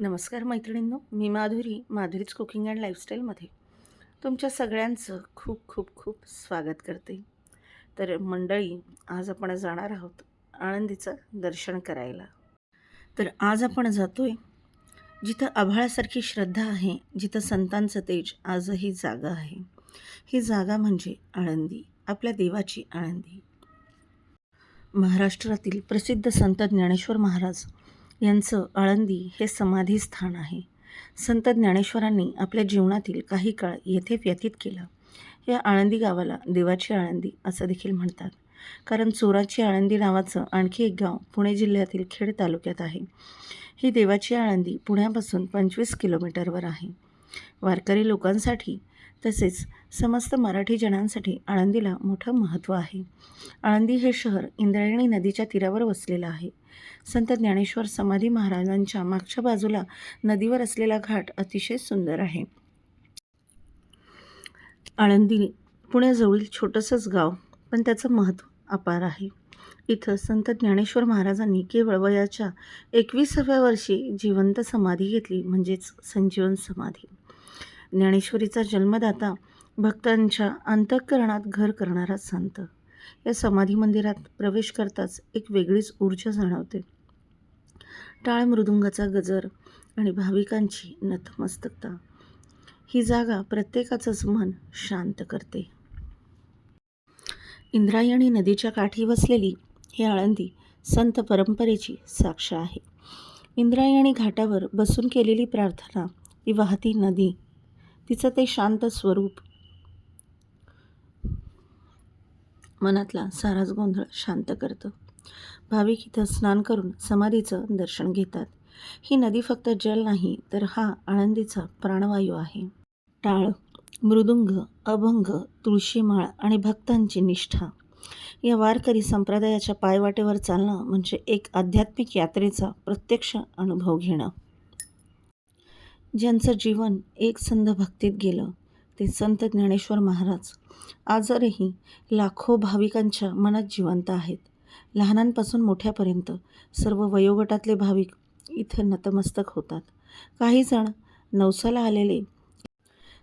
नमस्कार मैत्रिणींनो मी माधुरी माधुरीच कुकिंग अँड लाईफस्टाईलमध्ये. तुमच्या सगळ्यांचं खूप खूप खूप स्वागत करते. तर मंडळी आज आपण जाणार आहोत आळंदीचं दर्शन करायला. तर आज आपण जातो आहे जिथं आभाळासारखी श्रद्धा आहे जिथं संतांचं तेज आजही जागा आहे. ही जागा म्हणजे आळंदी आपल्या देवाची आळंदी. महाराष्ट्रातील प्रसिद्ध संत ज्ञानेश्वर महाराज यांचं आळंदी हे समाधी स्थान आहे. संत ज्ञानेश्वरांनी आपल्या जीवनातील काही काळ येथे व्यतीत केला. या आळंदी गावाला देवाची आळंदी असं देखील म्हणतात. कारण चोराची आळंदी नावाचं आणखी एक गाव पुणे जिल्ह्यातील खेड तालुक्यात आहे. ही देवाची आळंदी पुण्यापासून पंचवीस किलोमीटरवर आहे. वारकरी लोकांसाठी तसेच समस्त मराठी जणांसाठी आळंदीला मोठं महत्त्व आहे. आळंदी हे शहर इंद्रायणी नदीच्या तीरावर वसलेलं आहे. संत ज्ञानेश्वर समाधी महाराजांच्या मागच्या बाजूला नदीवर असलेला घाट अतिशय सुंदर आहे. आळंदी पुण्याजवळील छोटंसंच गाव पण त्याचं महत्त्व अपार आहे. इथं संत ज्ञानेश्वर महाराजांनी केवळ वयाच्या एकविसाव्या वर्षी जिवंत समाधी घेतली म्हणजेच संजीवन समाधी. ज्ञानेश्वरीचा जन्मदाता भक्तांच्या अंतःकरणात घर करणारा संत. या समाधी मंदिरात प्रवेश करताच एक वेगळीच ऊर्जा जाणवते. टाळ मृदुंगाचा गजर आणि भाविकांची नतमस्तकता. ही जागा प्रत्येकाचंच मन शांत करते. इंद्रायणी नदीच्या काठी वसलेली ही आळंदी संत परंपरेची साक्ष आहे. इंद्रायणी घाटावर बसून केलेली प्रार्थना ती वाहती नदी. तिचं ते शांत स्वरूप मनातला साराच गोंधळ शांत करतं. भाविक इथं स्नान करून समाधीचं दर्शन घेतात. ही नदी फक्त जल नाही तर हा आनंदीचा प्राणवायू आहे. टाळ मृदुंग अभंग तुळशीमाळ आणि भक्तांची निष्ठा. या वारकरी संप्रदायाच्या पायवाटेवर चालणं म्हणजे एक आध्यात्मिक यात्रेचा प्रत्यक्ष अनुभव घेणं. ज्यांचं जीवन एकसंध भक्तीत गेलं ते संत ज्ञानेश्वर महाराज आजही लाखो भाविकांच्या मनात जिवंत आहेत. लहानांपासून मोठ्यापर्यंत सर्व वयोगटातले भाविक इथे नतमस्तक होतात. काही जण नवसाला आलेले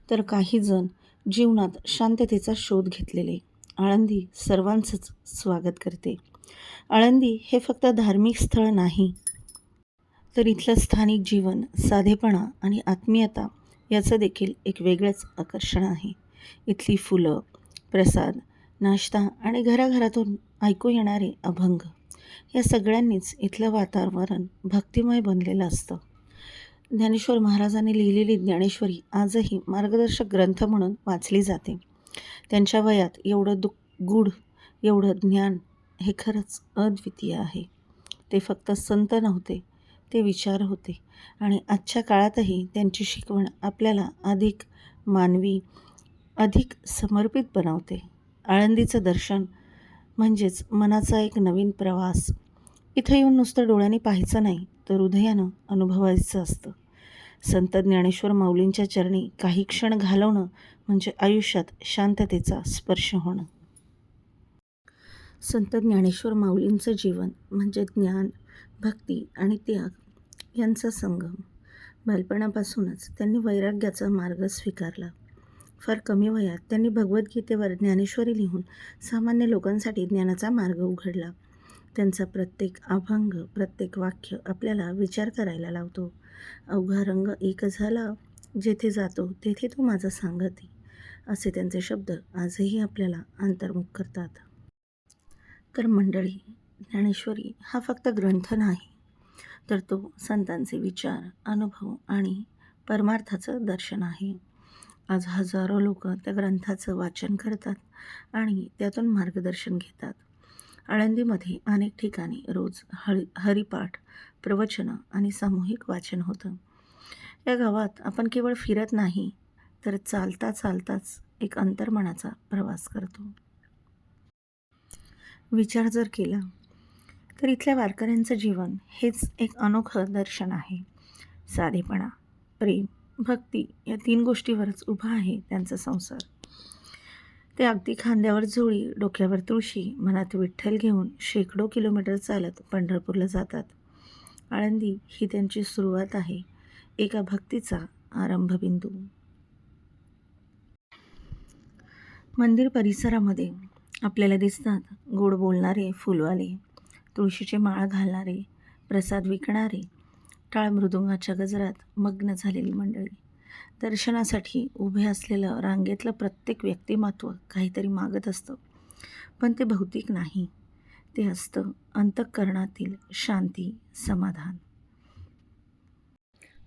तर काही जण जीवनात शांततेचा शोध घेतलेले. आळंदी सर्वांचंच स्वागत करते. आळंदी हे फक्त धार्मिक स्थळ नाही तर इथलं स्थानिक जीवन साधेपणा आणि आत्मीयता याचं देखील एक वेगळंच आकर्षण आहे. इथली फुलं प्रसाद नाश्ता आणि घराघरातून ऐकू येणारे अभंग या सगळ्यांनीच इथलं वातावरण भक्तिमय बनलेलं असतं. ज्ञानेश्वर महाराजांनी लिहिलेली ज्ञानेश्वरी आजही मार्गदर्शक ग्रंथ म्हणून वाचली जाते. त्यांच्या वयात एवढं दु गूढ एवढं ज्ञान हे खरंच अद्वितीय आहे. ते फक्त संत नव्हते ते विचार होते. आणि आजच्या काळातही त्यांची शिकवण आपल्याला अधिक मानवी अधिक समर्पित बनवते. आळंदीचं दर्शन म्हणजेच मनाचा एक नवीन प्रवास. इथं येऊन नुसतं डोळ्यांनी पाहायचं नाही तर हृदयानं अनुभवायचं असतं. संत ज्ञानेश्वर माऊलींच्या चरणी काही क्षण घालवणं म्हणजे आयुष्यात शांततेचा स्पर्श होणं. संत ज्ञानेश्वर माऊलींचं जीवन म्हणजे ज्ञान भक्ती आणि त्याग यांचा संगम. बालपणापासूनच त्यांनी वैराग्याचा मार्ग स्वीकारला. फार कमी वयात त्यांनी भगवद्गीतेवर ज्ञानेश्वरी लिहून सामान्य लोकांसाठी ज्ञानाचा मार्ग उघडला. त्यांचा प्रत्येक अभंग प्रत्येक वाक्य आपल्याला विचार करायला लावतो. अवघा रंग एक झाला जेथे जातो तेथे तो माझा सांगती असे त्यांचे शब्द आजही आपल्याला अंतर्मुख करतात. तर मंडळी ज्ञानेश्वरी हा फक्त ग्रंथ नाही तर तो संतांचे विचार अनुभव आणि परमार्थाचं दर्शन आहे. आज हजारो लोक त्या ग्रंथाचं वाचन करतात आणि त्यातून मार्गदर्शन घेतात. आळंदीमध्ये अनेक ठिकाणी रोज हळी हरिपाठ प्रवचनं आणि सामूहिक वाचन होतं. या गावात आपण केवळ फिरत नाही तर चालता चालताच एक अंतर्मनाचा प्रवास करतो. विचार जर केला तर इथल्या वारकऱ्यांचं जीवन हेच एक अनोखं दर्शन आहे. साधेपणा प्रेम भक्ती या तीन गोष्टीवरच उभा आहे त्यांचा संसार. ते अगदी खांद्यावर झोळी डोक्यावर तुळशी मनात विठ्ठल घेऊन शेकडो किलोमीटर चालत पंढरपूरला जातात. आळंदी ही त्यांची सुरुवात आहे एका भक्तीचा आरंभबिंदू. मंदिर परिसरामध्ये आपल्याला दिसतात गोड बोलणारे फुलवाले तुळशीचे माळ घालणारे प्रसाद विकणारे टाळ मृदुंगाच्या गजरात मग्न झालेली मंडळी. दर्शनासाठी उभे असलेलं रांगेतलं प्रत्येक व्यक्तिमत्व काहीतरी मागत असतं. पण ते भौतिक नाही. ते असतं अंतःकरणातील शांती समाधान.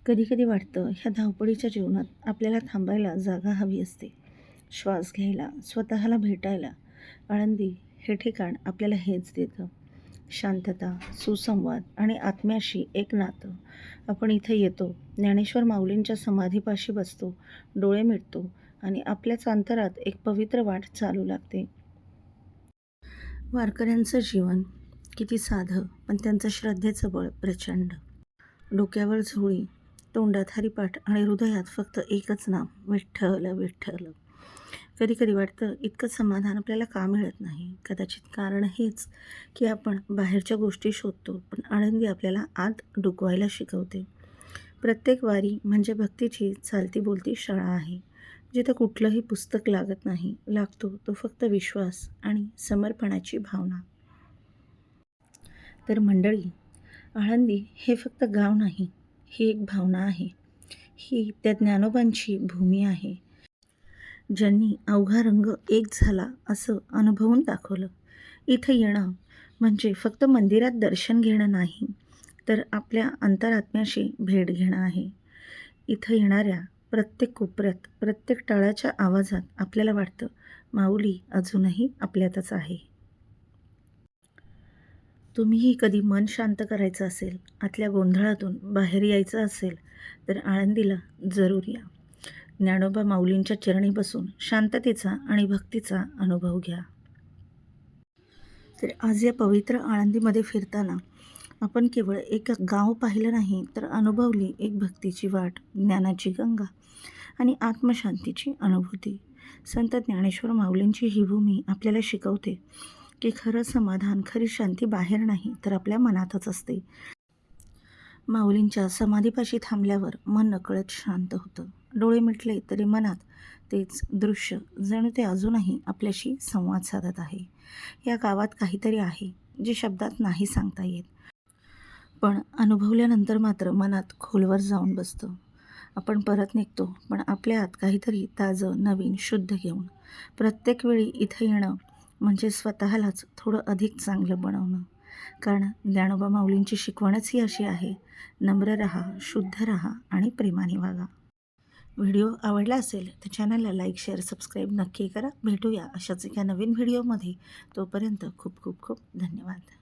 कधीकधी वाटतं ह्या धावपळीच्या जीवनात आपल्याला थांबायला जागा हवी असते. श्वास घ्यायला स्वतःला भेटायला आळंदी हे ठिकाण आपल्याला हेच देतं. शांतता सुसंवाद आणि आत्म्याशी एक नातं. आपण इथे येतो ज्ञानेश्वर माऊलींच्या समाधीपाशी बसतो डोळे मिटतो आणि आपल्याच अंतरात एक पवित्र वाट चालू लागते. वारकऱ्यांचं जीवन किती साधं पण त्यांचं श्रद्धेचं बळ प्रचंड. डोक्यावर झोळी तोंडात हरिपाठ आणि हृदयात फक्त एकच नाव विठ्ठल विठ्ठल. कधी कधी वाटतं इतकं समाधान आपल्याला का मिळत नाही? कदाचित कारण हेच की आपण बाहेरच्या गोष्टी शोधतो पण आळंदी आपल्याला आत डुकवायला शिकवते. प्रत्येक वारी म्हणजे भक्तीची चालती बोलती शाळा आहे जिथं कुठलंही पुस्तक लागत नाही. लागतो तो फक्त विश्वास आणि समर्पणाची भावना. तर मंडळी आळंदी हे फक्त गाव नाही ही एक भावना आहे. ही त्या ज्ञानोबांची भूमी आहे. ज्यांनी अवघा रंग एक झाला असं अनुभवून दाखवलं. इथं येणं म्हणजे फक्त मंदिरात दर्शन घेणं नाही तर आपल्या अंतरात्म्याशी भेट घेणं आहे. इथं येणाऱ्या प्रत्येक कोपऱ्यात प्रत्येक टाळाच्या आवाजात आपल्याला वाटतं माऊली अजूनही आपल्यातच आहे. तुम्हीही कधी मन शांत करायचं असेल आतल्या गोंधळातून बाहेर यायचं असेल तर आळंदीला जरूर या. ज्ञानोबा माऊलींच्या चरणी बसून शांततेचा आणि भक्तीचा अनुभव घ्या. तर आज या पवित्र आळंदीमध्ये फिरताना आपण केवळ एक गाव पाहिलं नाही तर अनुभवली एक भक्तीची वाट ज्ञानाची गंगा आणि आत्मशांतीची अनुभूती. संत ज्ञानेश्वर माऊलींची ही भूमी आपल्याला शिकवते की खरं समाधान खरी शांती बाहेर नाही तर आपल्या मनातच असते. माऊलींच्या समाधीपाशी थांबल्यावर मन नकळत शांत होतं. डोळे मिटले तरी मनात तेच दृश्य जणू ते अजूनही आपल्याशी संवाद साधत आहे. या गावात काहीतरी आहे जे शब्दात नाही सांगता येत. पण अनुभवल्यानंतर मात्र मनात खोलवर जाऊन बसतं. आपण परत निघतो पण आपल्या आत काहीतरी ताजं नवीन शुद्ध घेऊन. प्रत्येक वेळी इथं येणं म्हणजे स्वतःलाच थोडं अधिक चांगलं बनवणं. कारण ज्ञानोबा माऊलींची शिकवणच ही अशी आहे नम्र रहा शुद्ध रहा आणि प्रेमाने वागा. व्हिडिओ आवडला असेल तर चॅनलला लाईक शेअर सबस्क्राईब नक्की करा. भेटूया अशाच एका नवीन व्हिडिओमध्ये. तोपर्यंत खूप खूप खूप धन्यवाद.